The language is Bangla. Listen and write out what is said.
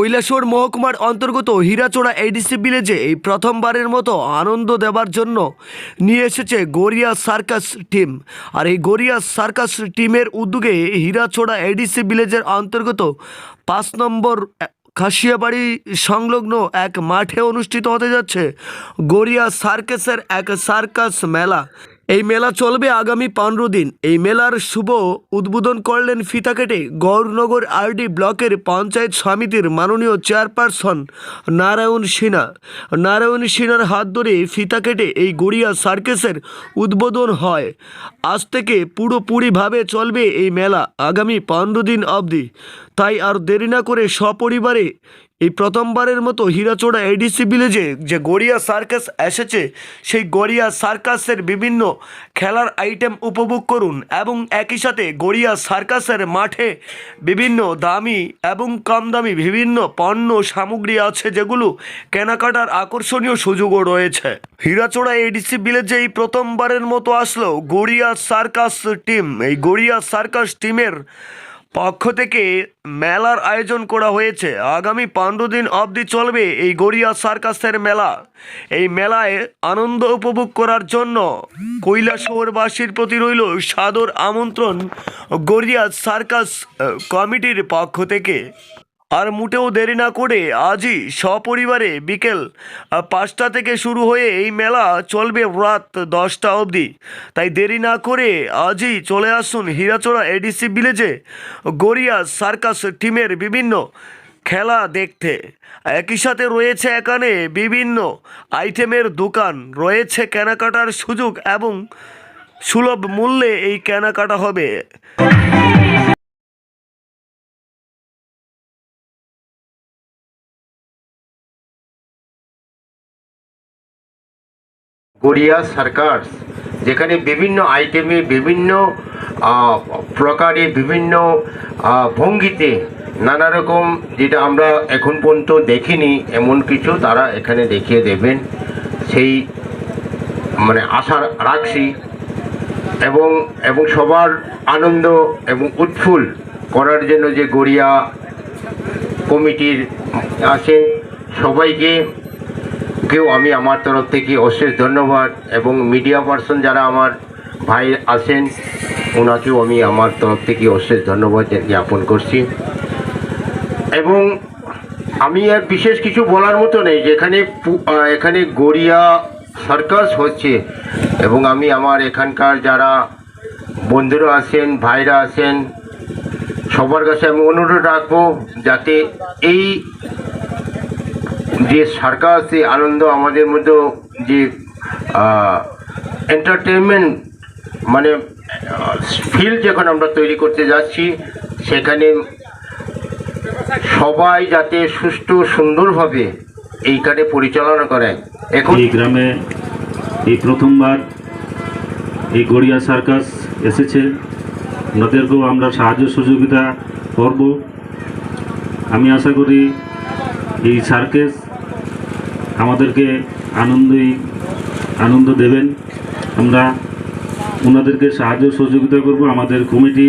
কৈলাসহর মহকুমার অন্তর্গত হীরাচোড়া এডিসি ভিলেজে এই প্রথমবারের মতো আনন্দ দেবার জন্য নিয়ে এসেছে গড়িয়া সার্কাস টিম। আর এই গড়িয়া সার্কাস টিমের উদ্যোগে হীরাচোড়া এডিসি ভিলেজের অন্তর্গত পাঁচ নম্বর খাসিয়াবাড়ি সংলগ্ন এক মাঠে অনুষ্ঠিত হতে যাচ্ছে গড়িয়া সার্কাসের এক সার্কাস মেলা। এই মেলা চলবে আগামী পনেরো দিন। এই মেলার শুভ উদ্বোধন করলেন ফিতা কেটে গৌরনগর আরডি ব্লকের পঞ্চায়েত সমিতির মাননীয় চেয়ারপারসন নারায়ণ সিনহা। নারায়ণ সিনহার হাত ধরে ফিতা কেটে এই গড়িয়া সার্কেসের উদ্বোধন হয়। আজ থেকে পুরোপুরিভাবে চলবে এই মেলা আগামী পনেরো দিন অবধি। তাই আর দেরি না করে সপরিবারে এই প্রথমবারের মতো হীরাচোড়া এডিসি ভিলেজে যে গড়িয়া সার্কাস এসেছে, সেই গড়িয়া সার্কাসের বিভিন্ন খেলার আইটেম উপভোগ করুন এবং একই সাথে গড়িয়া সার্কাসের মাঠে বিভিন্ন দামি এবং কম দামি বিভিন্ন পণ্য সামগ্রী আছে যেগুলো কেনাকাটার আকর্ষণীয় সুযোগও রয়েছে। হীরাচোড়া এডিসি ভিলেজে এই প্রথমবারের মতো আসলো গড়িয়া সার্কাস টিম এই গড়িয়া সার্কাস টিমের পক্ষ থেকে মেলার আয়োজন করা হয়েছে। আগামী পনেরো দিন অবধি চলবে এই গড়িয়া সার্কাসের মেলা। এই মেলায় আনন্দ উপভোগ করার জন্য কৈলাসহরবাসীর প্রতি রইল সাদর আমন্ত্রণ গড়িয়া সার্কাস কমিটির পক্ষ থেকে। আর মোটেও দেরি না করে আজই সপরিবারে বিকেল পাঁচটা থেকে শুরু হয়ে এই মেলা চলবে রাত দশটা অবধি। তাই দেরি না করে আজই চলে আসুন হীরাচড়া এডিসি ভিলেজে, গড়িয়া সার্কাস টিমের বিভিন্ন খেলা দেখতে। একই সাথে রয়েছে এখানে বিভিন্ন আইটেমের দোকান, রয়েছে কেনাকাটার সুযোগ এবং সুলভ মূল্যে এই কেনাকাটা হবে। গড়িয়া সার্কাস যেখানে বিভিন্ন আইটেমে বিভিন্ন প্রকারে বিভিন্ন ভঙ্গিতে নানা রকম যেটা আমরা এখন পর্যন্ত দেখিনি, এমন কিছু তারা এখানে দেখিয়ে দেবেন। সেই মানে আশা রাখছি এবং এবং সবার আনন্দ এবং উৎফুল করার জন্য যে গড়িয়া কমিটির আছেন সবাইকে কেউ আমি আমার তরফ থেকে অশেষ ধন্যবাদ এবং মিডিয়া পার্সন যারা আমার ভাই আছেন, ওনাকেও আমি আমার তরফ থেকে অশেষ ধন্যবাদ জ্ঞাপন করছি। এবং আমি আর বিশেষ কিছু বলার মতো নেই, যেখানে এখানে গড়িয়া সার্কাস হচ্ছে এবং আমি আমার এখানকার যারা বন্ধুরা আছেন, ভাইরা আছেন, সবার কাছে আমি অনুরোধ রাখব যাতে এই যে সার্কাস যে আনন্দ আমাদের মধ্যে যে এন্টারটেনমেন্ট মানে ফিল যখন আমরা তৈরি করতে যাচ্ছি, সেখানে সবাই যাতে সুষ্ঠু সুন্দরভাবে এইখানে পরিচালনা করে এখন এই গ্রামে এই প্রথমবার এই গড়িয়া সার্কাস এসেছে। ওনাদেরকেও আমরা সাহায্য সহযোগিতা করব। আমি আশা করি এই সার্কেস আমাদেরকে আনন্দই আনন্দ দেবেন। আমরা ওনাদেরকে সাহায্য সহযোগিতা করব। আমাদের কমিটি